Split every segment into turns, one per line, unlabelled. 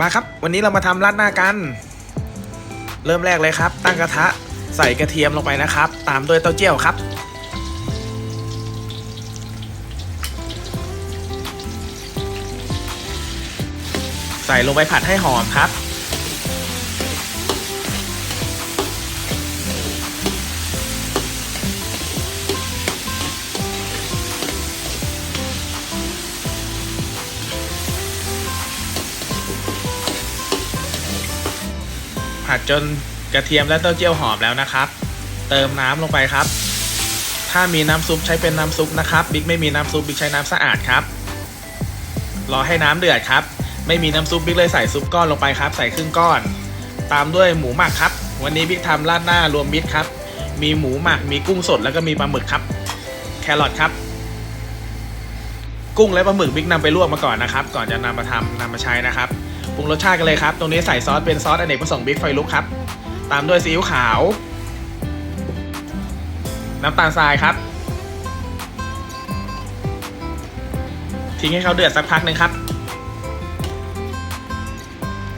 มาครับ วันนี้เรามาทำราดหน้ากัน เริ่มแรกเลยครับ ตั้งกระทะใส่กระเทียมลงไปนะครับ ตามด้วยเต้าเจี้ยวครับ ใส่ลงไปผัดให้หอมครับ ผัดจนกระเทียมและเต้าเจี้ยวหอมแล้วนะครับ เติมน้ำลงไปครับ ถ้ามีน้ำซุปใช้เป็นน้ำซุปนะครับ บิ๊กไม่มีน้ำซุปบิ๊กใช้น้ำสะอาดครับ รอให้น้ำเดือดครับ ไม่มีน้ำซุปบิ๊กเลยใส่ซุปก้อนลงไปครับ ใส่ครึ่งก้อน ตามด้วยหมูหมักครับ วันนี้บิ๊กทำราดหน้ารวมมิตรครับ มีหมูหมัก มีกุ้งสดแล้วก็มีปลาหมึกครับ แครอทครับ กุ้งและปลาหมึกบิ๊กนำไปลวกมาก่อนนะครับ ก่อนจะนำมาทำนำมาใช้นะครับ ปรุงรสชาติกันเลยครับ ตรงนี้ใส่ซอสเป็นซอสอเนกประสงค์บิ๊กไฟลุกครับ ตามด้วยซีอิ๊วขาว น้ำตาลทรายครับ ทิ้งให้เขาเดือดสักพักหนึ่งครับ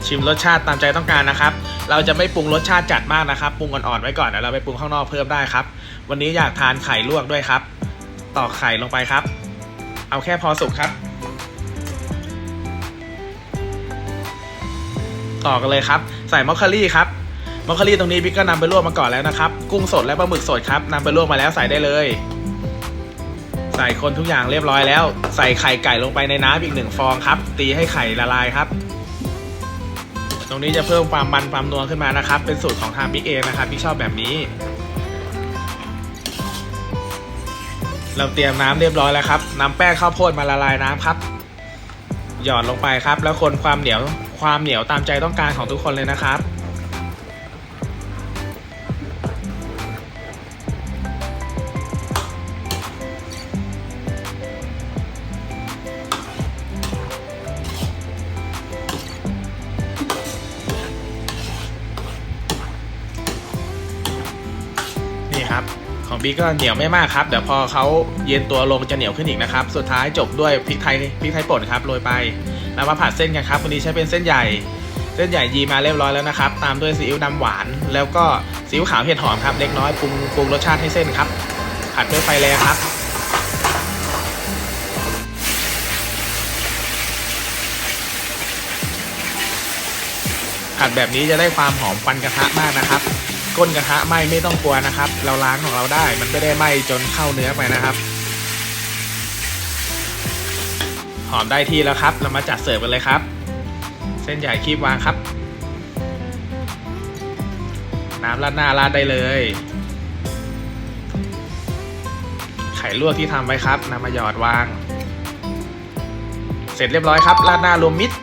ชิมรสชาติตามใจต้องการนะครับ เราจะไม่ปรุงรสชาติจัดมากนะครับ ปรุงอ่อนๆไว้ก่อนเดี๋ยวเราไปปรุงข้างนอกเพิ่มได้ครับ วันนี้อยากทานไข่ลวกด้วยครับ ตอกไข่ลงไปครับ เอาแค่พอสุกครับ ต่อกันเลยครับ ใส่มอคคารี่ครับมอคคารี่ตรงนี้บิ๊กก็นำไปลวกมาก่อนแล้วนะครับ กุ้งสดและปลาหมึกสดครับนำไปลวกมาแล้วใส่ได้เลย ใส่คนทุกอย่างเรียบร้อยแล้ว ใส่ไข่ไก่ลงไปในน้ำอีกหนึ่งฟองครับ ตีให้ไข่ละลายครับ ตรงนี้จะเพิ่มความมันความนัวขึ้นมานะครับ เป็นสูตรของทางบิ๊กเองนะครับบิ๊กชอบแบบนี้ เราเตรียมน้ำเรียบร้อยแล้วครับนำแป้งข้าวโพดมาละลายน้ำครับหยอดลงไปครับ แล้วคนความเหนียว ความเหนียวตามใจต้องการของทุกคนเลยนะครับ นี่ครับ ของบิ๊กก็เหนียวไม่มากครับ เดี๋ยวพอเขาเย็นตัวลงจะเหนียวขึ้นอีกนะครับ สุดท้ายจบด้วยพริกไทยพริกไทยป่นครับโรยไป แล้วมาผัดเส้นกันครับวันนี้ใช้เป็นเส้นใหญ่เส้นใหญ่ยีมาเรียบร้อยแล้วนะครับ ตามด้วยซีอิ๊วดำหวาน แล้วก็ซีอิ๊วขาวเห็ดหอมครับ เล็กน้อยปรุงปรุงรสชาติให้เส้นครับ ผัดด้วยไฟแรงครับ ผัดแบบนี้จะได้ความหอมฟันกระทะมากนะครับ ก้นกระทะไหม้ไม่ต้องกลัวนะครับ เราล้างของเราได้ มันไม่ได้ไหม้จนเข้าเนื้อไปนะครับ หอมได้ที่แล้วครับ เรามาจัดเสิร์ฟกันเลยครับ เส้นใหญ่คีบวางครับ น้ำราดหน้าราดได้เลย ไข่ลวกที่ทำไว้ครับนำมาหยอดวาง เสร็จเรียบร้อยครับ ราดหน้ารวมมิตร